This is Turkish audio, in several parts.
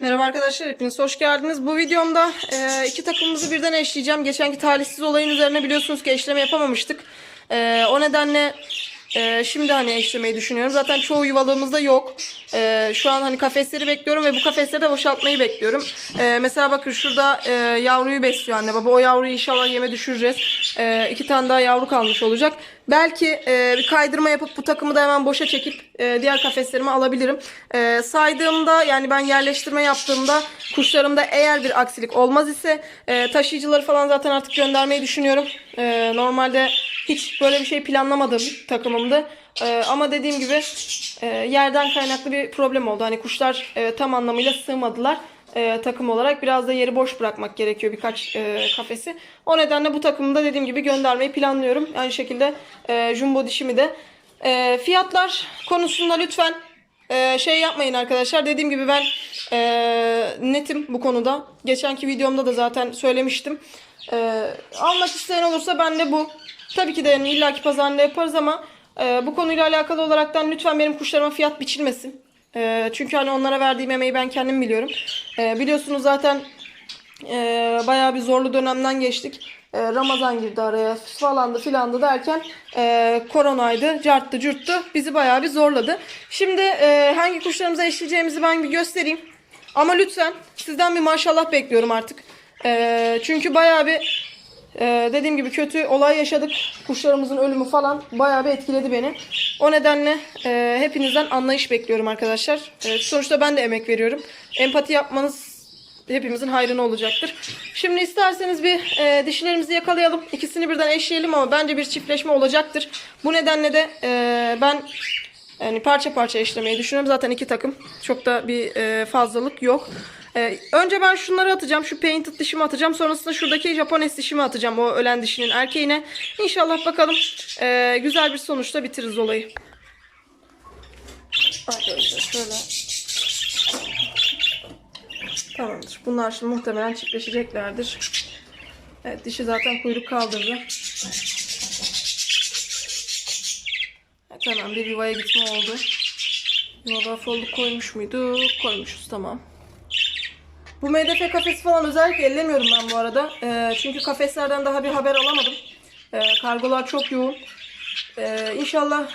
Merhaba arkadaşlar, hepiniz hoş geldiniz. Bu videomda e, iki takımımızı birden eşleyeceğim. Geçenki talihsiz olayın üzerine biliyorsunuz ki eşleme yapamamıştık. E, o nedenle e, şimdi hani eşlemeyi düşünüyorum. Zaten çoğu yuvalığımızda yok. E, şu an hani kafesleri bekliyorum ve bu kafesleri de boşaltmayı bekliyorum. E, mesela bakın şurada e, yavruyu besliyor anne baba. O yavruyu inşallah yeme düşüreceğiz. E, iki tane daha yavru kalmış olacak. Belki e, bir kaydırma yapıp bu takımı da hemen boşa çekip e, diğer kafeslerimi alabilirim. E, saydığımda yani ben yerleştirme yaptığımda kuşlarımda eğer bir aksilik olmaz ise e, taşıyıcıları falan zaten artık göndermeyi düşünüyorum. E, normalde hiç böyle bir şey planlamadığım takımımdı. E, ama dediğim gibi e, yerden kaynaklı bir problem oldu. Hani kuşlar e, tam anlamıyla sığmadılar e, takım olarak. Biraz da yeri boş bırakmak gerekiyor birkaç e, kafesi. O nedenle bu takımı da dediğim gibi göndermeyi planlıyorum. Aynı şekilde e, jumbo dişimi de. E, fiyatlar konusunda lütfen e, şey yapmayın arkadaşlar. Dediğim gibi ben e, netim bu konuda. Geçenki videomda da zaten söylemiştim. E, almak isteyen olursa ben de bu. Tabii ki de yani illaki pazarında yaparız ama e, bu konuyla alakalı olaraktan lütfen benim kuşlarıma fiyat biçilmesin. E, çünkü hani onlara verdiğim emeği ben kendim biliyorum. E, biliyorsunuz zaten e, bayağı bir zorlu dönemden geçtik. E, Ramazan girdi araya falandı filandı derken e, koronaydı, carttı curttu bizi bayağı bir zorladı. Şimdi e, hangi kuşlarımıza eşleyeceğimizi ben bir göstereyim. Ama lütfen sizden bir maşallah bekliyorum artık. E, çünkü bayağı bir ee, dediğim gibi kötü olay yaşadık. Kuşlarımızın ölümü falan bayağı bir etkiledi beni. O nedenle e, hepinizden anlayış bekliyorum arkadaşlar. E, sonuçta ben de emek veriyorum. Empati yapmanız hepimizin hayrına olacaktır. Şimdi isterseniz bir e, dişilerimizi yakalayalım. İkisini birden eşleyelim ama bence bir çiftleşme olacaktır. Bu nedenle de e, ben yani parça parça eşlemeyi düşünüyorum. Zaten iki takım. Çok da bir e, fazlalık yok. E, önce ben şunları atacağım. Şu painted dişimi atacağım. Sonrasında şuradaki Japones dişimi atacağım. O ölen dişinin erkeğine. İnşallah bakalım e, güzel bir sonuçta bitiririz olayı. Arkadaşlar şöyle. Tamamdır. Bunlar şimdi muhtemelen çiftleşeceklerdir. Evet dişi zaten kuyruk kaldırdı. Evet, hemen bir yuvaya gitme oldu. Yuvada folluk koymuş muyduk? Koymuşuz tamam. Bu MDF kafesi falan özellikle ellemiyorum ben bu arada. Ee, çünkü kafeslerden daha bir haber alamadım. Ee, kargolar çok yoğun. Ee, inşallah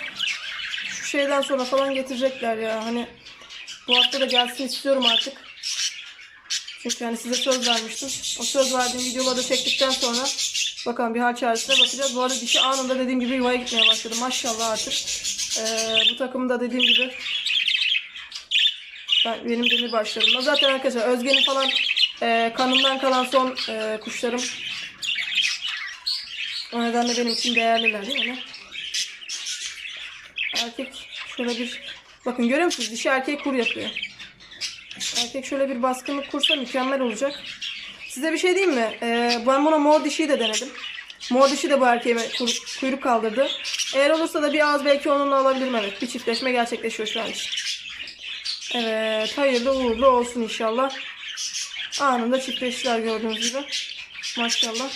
şu şeyden sonra falan getirecekler ya. Hani bu hafta da gelsin istiyorum artık. Çünkü hani size söz vermiştim. O söz verdiğim videoları da çektikten sonra bakalım bir hal çaresine bakacağız. Bu arada dişi anında dediğim gibi yuvaya gitmeye başladı. Maşallah artık. Ee, bu takımı da dediğim gibi ben, benim demir başlarımda. Zaten arkadaşlar Özge'nin falan e, kanından kalan son e, kuşlarım. O nedenle benim için değerliler yani. Erkek şöyle bir bakın görüyor musunuz? Dişi erkek kur yapıyor. Erkek şöyle bir baskınlık kursa mükemmel olacak. Size bir şey diyeyim mi? Ee, ben buna mor dişiyi de denedim. Mor dişi de bu erkeğime kur- kuyruk kaldırdı. Eğer olursa da bir ağız belki onunla alabilirim evet. Bir çiftleşme gerçekleşiyor şu an için. Evet hayırlı uğurlu olsun inşallah. Anında çiftleştiler gördüğünüz gibi. Maşallah.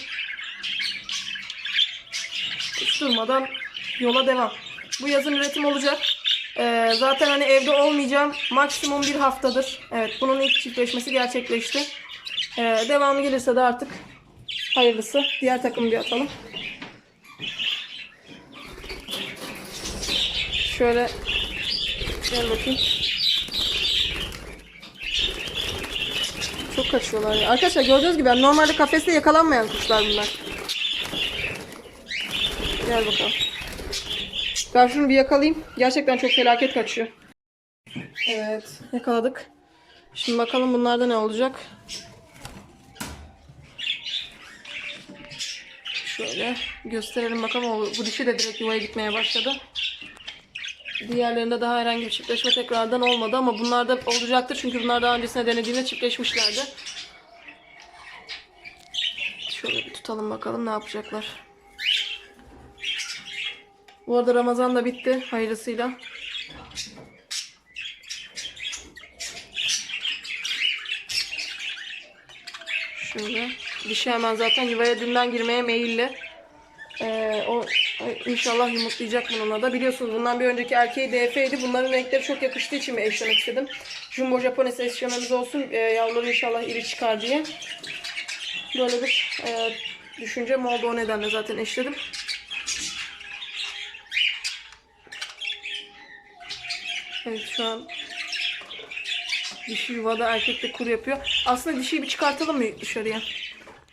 Hiç durmadan yola devam. Bu yazın üretim olacak. Ee, zaten hani evde olmayacağım. Maksimum bir haftadır. Evet bunun ilk çiftleşmesi gerçekleşti. Ee, devamı gelirse de artık hayırlısı. Diğer takımı bir atalım. Şöyle gel bakayım. Çok kaçıyorlar ya. Arkadaşlar gördüğünüz gibi yani normalde kafeste yakalanmayan kuşlar bunlar. Gel bakalım. Ben şunu bir yakalayayım. Gerçekten çok felaket kaçıyor. Evet yakaladık. Şimdi bakalım bunlarda ne olacak. Şöyle gösterelim bakalım. Bu dişi de direkt yuvaya gitmeye başladı. Diğerlerinde daha herhangi bir çiftleşme tekrardan olmadı ama bunlar da olacaktır çünkü bunlar daha öncesinde denediğinde çiftleşmişlerdi. Şöyle bir tutalım bakalım ne yapacaklar. Bu arada Ramazan da bitti hayırlısıyla. Şöyle. Dişi hemen zaten yuvaya dünden girmeye meyilli. Ee, o inşallah yumurtlayacak bununla da. Biliyorsunuz bundan bir önceki erkeği DF'ydi. Bunların renkleri çok yakıştığı için mi eşlemek istedim. Jumbo Japones eşlememiz olsun. E, yavruları inşallah iri çıkar diye. Böyle bir e, düşüncem oldu. O nedenle zaten eşledim. Evet şu an dişi yuvada erkek de kur yapıyor. Aslında dişiyi bir çıkartalım mı dışarıya?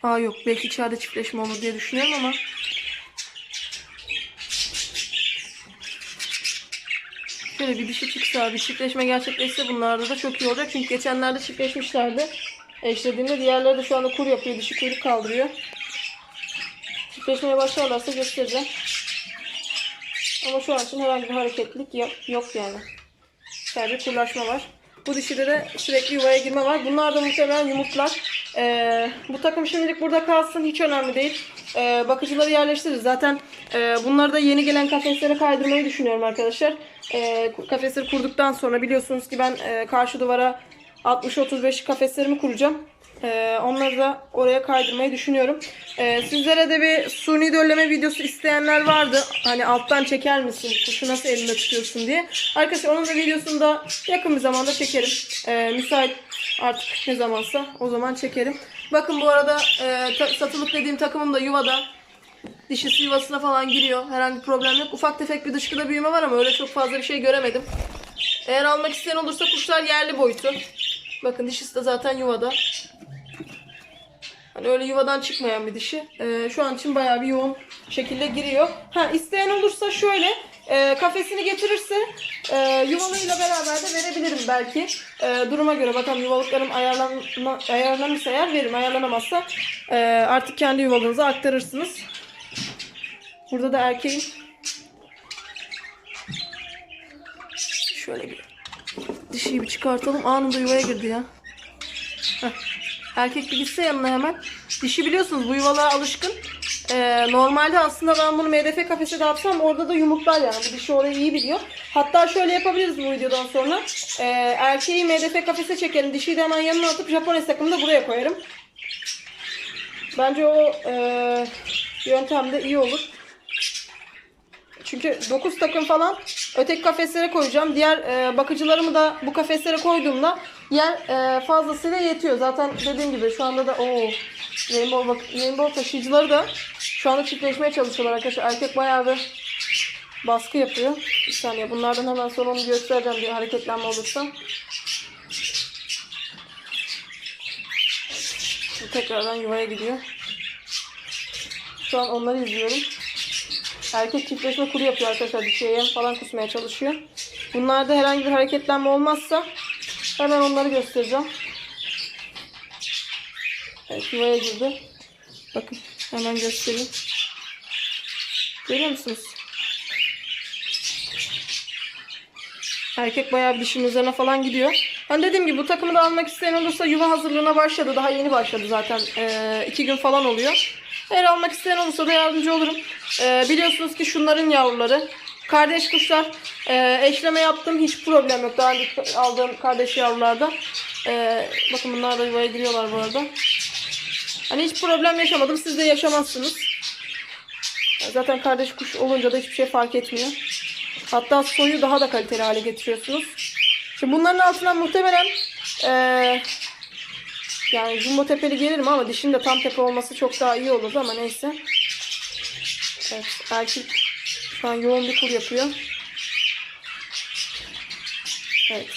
Aa yok belki içeride çiftleşme olur diye düşünüyorum ama. Şöyle bir dişi çıksa, bir çiftleşme gerçekleşse bunlarda da çok iyi olacak. Çünkü geçenlerde çiftleşmişlerdi. Eşlediğinde diğerleri de şu anda kur yapıyor. Dişi kuyruk kaldırıyor. Çiftleşmeye başlarlarsa göstereceğim. Ama şu an için herhangi bir hareketlilik yok, yok yani. Sadece kurlaşma var. Bu dişide de sürekli yuvaya girme var. Bunlar da muhtemelen yumurtlar. Ee, bu takım şimdilik burada kalsın. Hiç önemli değil. Ee, bakıcıları yerleştiririz. Zaten e, bunları da yeni gelen kafeslere kaydırmayı düşünüyorum arkadaşlar. Ee, kafesleri kurduktan sonra biliyorsunuz ki ben e, karşı duvara 60-35 kafeslerimi kuracağım. Ee, onları da oraya kaydırmayı düşünüyorum. Ee, sizlere de bir suni dölleme videosu isteyenler vardı. Hani alttan çeker misin? Kuşu nasıl elinde tutuyorsun diye. Arkadaşlar onun da videosunu da yakın bir zamanda çekerim. Ee, müsait artık ne zamansa o zaman çekerim. Bakın bu arada e, satılık dediğim takımım da yuvada. Dişisi yuvasına falan giriyor. Herhangi problem yok. Ufak tefek bir dışkıda büyüme var ama öyle çok fazla bir şey göremedim. Eğer almak isteyen olursa kuşlar yerli boyutu. Bakın dişisi de zaten yuvada. Hani öyle yuvadan çıkmayan bir dişi. Ee, şu an için bayağı bir yoğun şekilde giriyor. Ha isteyen olursa şöyle e, kafesini getirirse e, yuvalıyla beraber de verebilirim belki. E, duruma göre bakalım yuvalıklarım ayarlanma, ayarlanırsa eğer veririm. Ayarlanamazsa e, artık kendi yuvalığınıza aktarırsınız. Burada da erkeğin şöyle bir dişiyi bir çıkartalım. Anında yuvaya girdi ya. Heh. Erkek bir gitse yanına hemen. Dişi biliyorsunuz bu yuvalara alışkın. Ee, normalde aslında ben bunu MDF kafese dağıtsam orada da yumurtlar yani. Dişi orayı iyi biliyor. Hatta şöyle yapabiliriz bu videodan sonra. Ee, erkeği MDF kafese çekerim. Dişiyi de hemen yanına atıp Japones takımını da buraya koyarım. Bence o e, yöntem de iyi olur. Çünkü 9 takım falan öteki kafeslere koyacağım. Diğer e, bakıcılarımı da bu kafeslere koyduğumda yer e, fazlasıyla yetiyor. Zaten dediğim gibi şu anda da o Rainbow, bak, Rainbow taşıyıcıları da şu anda çiftleşmeye çalışıyorlar arkadaşlar. Erkek bayağı bir baskı yapıyor. Bir saniye bunlardan hemen sonra onu göstereceğim bir hareketlenme olursa. Tekrardan yuvaya gidiyor. Şu an onları izliyorum. Erkek çiftleşme kuru yapıyor arkadaşlar. Dişiye yem falan kusmaya çalışıyor. Bunlarda herhangi bir hareketlenme olmazsa hemen onları göstereceğim. Evet yuvaya girdi. Bakın hemen göstereyim. Görüyor musunuz? Erkek bayağı bir dişin üzerine falan gidiyor. Ben dediğim gibi bu takımı da almak isteyen olursa yuva hazırlığına başladı. Daha yeni başladı zaten. Ee, iki gün falan oluyor. Eğer almak isteyen olursa da yardımcı olurum. Ee, biliyorsunuz ki şunların yavruları. Kardeş kuşlar. Ee, eşleme yaptım. Hiç problem yok. Daha önce aldığım kardeş yavrularda. Ee, bakın bunlar da yuvaya giriyorlar bu arada. Hani hiç problem yaşamadım. Siz de yaşamazsınız. Zaten kardeş kuş olunca da hiçbir şey fark etmiyor. Hatta soyu daha da kaliteli hale getiriyorsunuz. Şimdi bunların altından muhtemelen eee yani jumbo tepeli gelirim ama dişin de tam tepe olması çok daha iyi olurdu ama neyse. Evet erkek şu an yoğun bir kur yapıyor. Evet.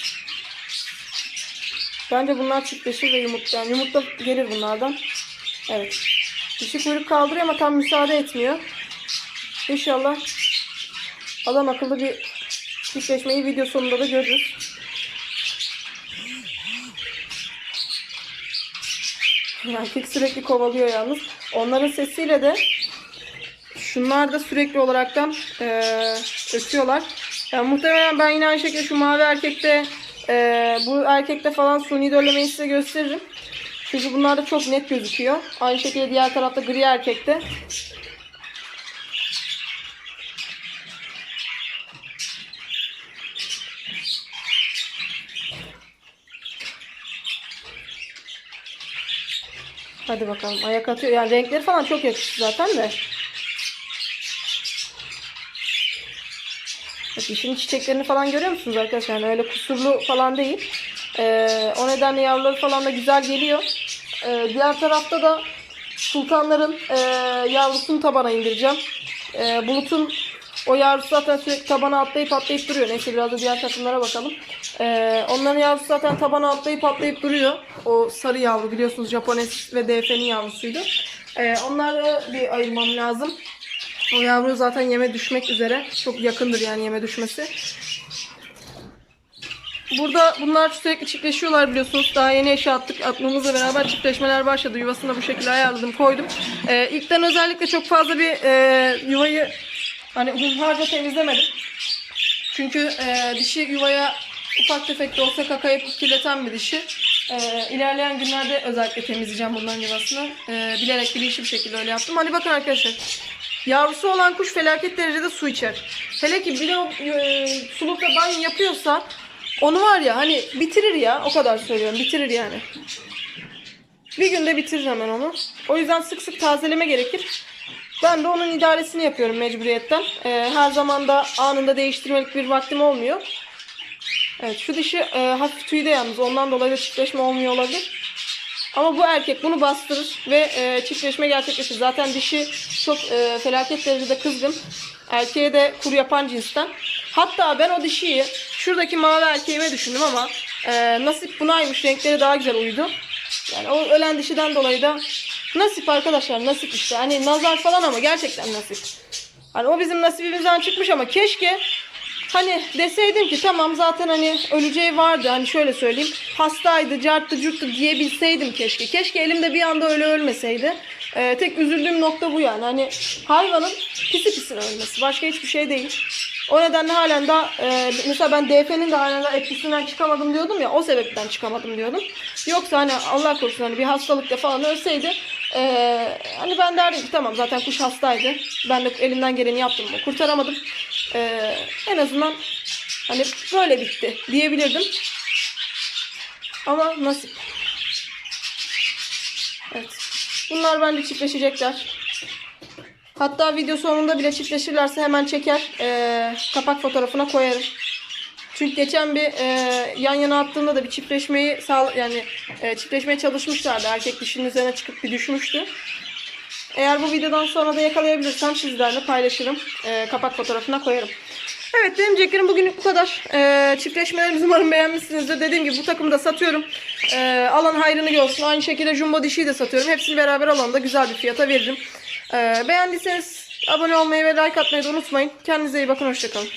Bence bunlar çiftleşir ve yumurta, yani yumurta gelir bunlardan. Evet. Dişi kuyruk kaldırıyor ama tam müsaade etmiyor. İnşallah adam akıllı bir çiftleşmeyi video sonunda da görürüz. Erkek sürekli kovalıyor yalnız. Onların sesiyle de şunlar da sürekli olaraktan eee ötüyorlar. Yani muhtemelen ben yine aynı şekilde şu mavi erkekte eee, bu erkekte falan suni döllemeyi size gösteririm. Çünkü bunlar da çok net gözüküyor. Aynı şekilde diğer tarafta gri erkekte. Hadi bakalım ayak atıyor. Yani renkleri falan çok yakıştı zaten de. İşin çiçeklerini falan görüyor musunuz arkadaşlar? Yani öyle kusurlu falan değil. Ee, o nedenle yavruları falan da güzel geliyor. Ee, diğer tarafta da sultanların e, yavrusunu tabana indireceğim. Ee, bulutun o yavrusu zaten sürekli tabana atlayıp atlayıp duruyor. Neyse biraz da diğer takımlara bakalım. Ee, onların yavrusu zaten tabana atlayıp atlayıp duruyor. O sarı yavru biliyorsunuz Japones ve DF'nin yavrusuydu. Ee, onları bir ayırmam lazım. O yavru zaten yeme düşmek üzere. Çok yakındır yani yeme düşmesi. Burada bunlar sürekli çiftleşiyorlar biliyorsunuz. Daha yeni eşe attık. Atmamızla beraber çiftleşmeler başladı. Yuvasını da bu şekilde ayarladım, koydum. Ee, ilkten özellikle çok fazla bir e, yuvayı hani hunharca temizlemedim. Çünkü e, dişi yuvaya ufak tefek de olsa kaka kirleten bir dişi. E, ilerleyen günlerde özellikle temizleyeceğim bunların yuvasını. E, bilerek bilinçli bir şekilde öyle yaptım. Hani bakın arkadaşlar. Yavrusu olan kuş felaket derecede su içer. Hele ki bir de o e, sulukla banyo yapıyorsa onu var ya hani bitirir ya o kadar söylüyorum bitirir yani. Bir günde bitirir hemen onu. O yüzden sık sık tazeleme gerekir. Ben de onun idaresini yapıyorum mecburiyetten. Ee, her zaman da anında değiştirmelik bir vaktim olmuyor. Evet şu dişi e, hafif tüyde yalnız ondan dolayı da çiftleşme olmuyor olabilir. Ama bu erkek bunu bastırır ve e, çiftleşme gerçekleşir. Zaten dişi çok e, felaket derecede kızgın. Erkeğe de kur yapan cinsten. Hatta ben o dişiyi şuradaki mavi erkeğime düşündüm ama e, nasip bunaymış. Renkleri daha güzel uydu. Yani o ölen dişiden dolayı da nasip arkadaşlar nasip işte. Hani nazar falan ama gerçekten nasip. Hani o bizim nasibimizden çıkmış ama keşke Hani deseydim ki tamam zaten hani öleceği vardı hani şöyle söyleyeyim hastaydı carttı curttu diyebilseydim keşke. Keşke elimde bir anda öyle ölmeseydi. Ee, tek üzüldüğüm nokta bu yani hani hayvanın pisi pisine ölmesi başka hiçbir şey değil. O nedenle halen daha e, mesela ben DF'nin de halen daha etkisinden çıkamadım diyordum ya o sebepten çıkamadım diyordum. Yoksa hani Allah korusun hani bir hastalıkta falan ölseydi e, hani ben derdim ki tamam zaten kuş hastaydı. Ben de elimden geleni yaptım ama kurtaramadım. E, en azından hani böyle bitti diyebilirdim. Ama nasip. Evet. Bunlar bence çiftleşecekler. Hatta video sonunda bile çiftleşirlerse hemen çeker. e, kapak fotoğrafına koyarım. Çünkü geçen bir e, yan yana attığımda da bir çiftleşmeyi sağ yani e, çiftleşmeye çalışmışlardı. Erkek dişinin üzerine çıkıp bir düşmüştü. Eğer bu videodan sonra da yakalayabilirsem sizlerle paylaşırım. E, kapak fotoğrafına koyarım. Evet benim ceklerim bugünlük bu kadar. E, çiftleşmelerimizi umarım beğenmişsinizdir. Dediğim gibi bu takımı da satıyorum. E, alan hayrını görsün. Aynı şekilde jumbo dişiyi de satıyorum. Hepsini beraber alanda güzel bir fiyata veririm. E, beğendiyseniz abone olmayı ve like atmayı da unutmayın. Kendinize iyi bakın. Hoşçakalın.